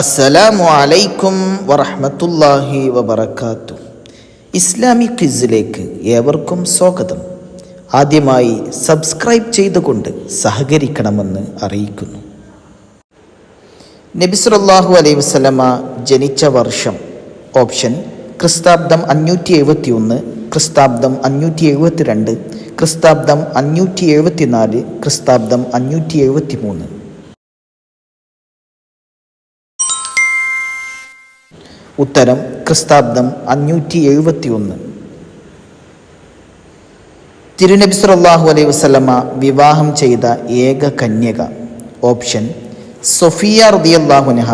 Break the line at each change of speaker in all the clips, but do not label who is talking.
അസ്സലാമു അലൈക്കും വറഹ്മത്തുള്ളാഹി വബറകാത്തു. ഇസ്ലാമിക് ക്വിസിലേക്ക് ഏവർക്കും സ്വാഗതം. ആദ്യമായി സബ്സ്ക്രൈബ് ചെയ്തുകൊണ്ട് സഹകരിക്കണമെന്ന് അറിയിക്കുന്നു. നബി സല്ലല്ലാഹു അലൈഹി വസല്ലമ ജനിച്ച വർഷം ഓപ്ഷൻ ക്രിസ്താബ്ദം അഞ്ഞൂറ്റി എഴുപത്തി ഒന്ന് ക്രിസ്താബ്ദം അഞ്ഞൂറ്റി എഴുപത്തി രണ്ട് ക്രിസ്താബ്ദം അഞ്ഞൂറ്റി എഴുപത്തി നാല് ക്രിസ്താബ്ദം അഞ്ഞൂറ്റി എഴുപത്തി മൂന്ന് ഉത്തരം ക്രിസ്താബ്ദം അഞ്ഞൂറ്റി എഴുപത്തി ഒന്ന് തിരുനബി സല്ലല്ലാഹു അലൈഹി വസല്ലമ വിവാഹം ചെയ്ത ഏക കന്യക. ഓപ്ഷൻ സൊഫിയ റദിയല്ലാഹുനഹ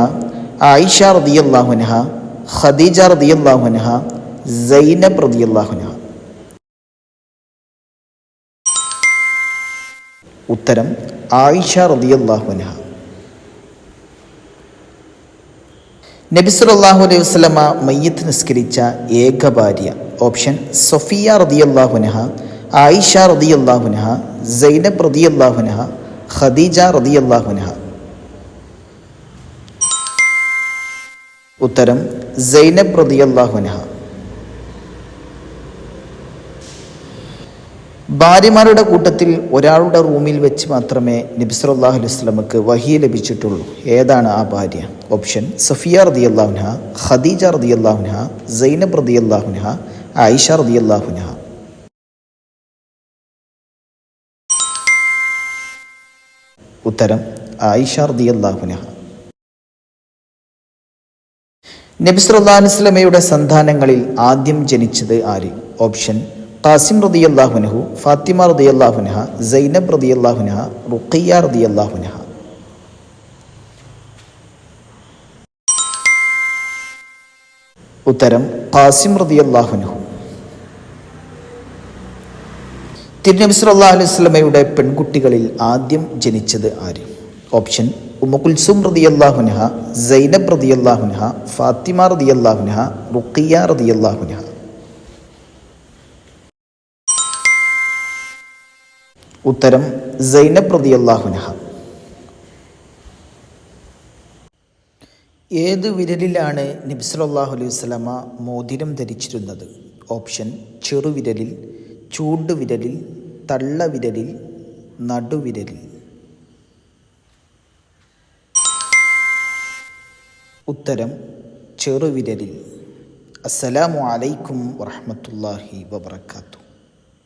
ആയിഷ റദിയല്ലാഹുനഹ ഖദീജ റദിയല്ലാഹുനഹ സൈനബ് റദിയല്ലാഹുനഹ ഉത്തരം ആയിഷ റദിയല്ലാഹുനഹ നബി സല്ലല്ലാഹു അലൈഹി വസ്ലമ മയ്യത്ത് നിസ്കരിച്ച ഏക ഭാര്യ. ഓപ്ഷൻ സൊഫിയ റദിയല്ലാഹുനഹ ആയിഷ റദിയല്ലാഹുനഹ സൈനബ് റദിയല്ലാഹുനഹ ഖദീജ റദിയല്ലാഹുനഹ ഉത്തരം സൈനബ് റദിയല്ലാഹുനഹ ഭാര്യമാരുടെ കൂട്ടത്തിൽ ഒരാളുടെ റൂമിൽ വെച്ച് മാത്രമേ നബിസ്വല്ലാഹു അലൈഹി വസല്ലമക്ക് വഹി ലഭിച്ചിട്ടുള്ളൂ. ഏതാണ് ആ ഭാര്യ? ഓപ്ഷൻ സഫിയ റതി റദിയല്ലാഹുനഹ ഖദീജ അള്ളാഹുനഹ സൈനബ് റതി അള്ളാഹുനഹ ആയിഷ റതി അള്ളാഹുനഹ ഉത്തരം ആയിഷ റതി അള്ളാഹുനഹ സല്ലല്ലാഹു അലൈഹി വസല്ലമയുടെ സന്താനങ്ങളിൽ ആദ്യം ജനിച്ചത് ആര്? ഓപ്ഷൻ ഖാസിം അള്ളാഹുനഹു ഫാത്തിമ റതി അള്ളാഹുനഹ സൈനബ് റദിയല്ലാഹുനഹ റുഖിയ അള്ളാഹുനഹ ഉത്തരം ഖാസിം അള്ളാഹുനഹു തിരുനബി സല്ലല്ലാഹു അലൈഹി വസല്ലമയുടെ പെൺകുട്ടികളിൽ ആദ്യം ജനിച്ചത് ആര്? ഓപ്ഷൻ ഉമ്മ റതി അള്ളാഹുനഹ സൈനബ് അള്ളാഹുനഹ ഫാത്തിമ റതി അള്ളാഹുനഹ റുഖിയ റദിയല്ലാഹുനഹ ഉത്തരം സൈനബ് റദിയല്ലാഹുനഹ ഏത് വിരലിലാണ് നബി സല്ലല്ലാഹു അലൈഹി വസല്ലമ മോതിരം ധരിച്ചിരുന്നത്? ഓപ്ഷൻ ചെറുവിരലിൽ ചൂണ്ടുവിരലിൽ തള്ളവിരലിൽ നടുവിരലിൽ ഉത്തരം ചെറുവിരലിൽ അസ്സലാമു അലൈക്കും വറഹ്മത്തുള്ളാഹി വബറകാതുഹു.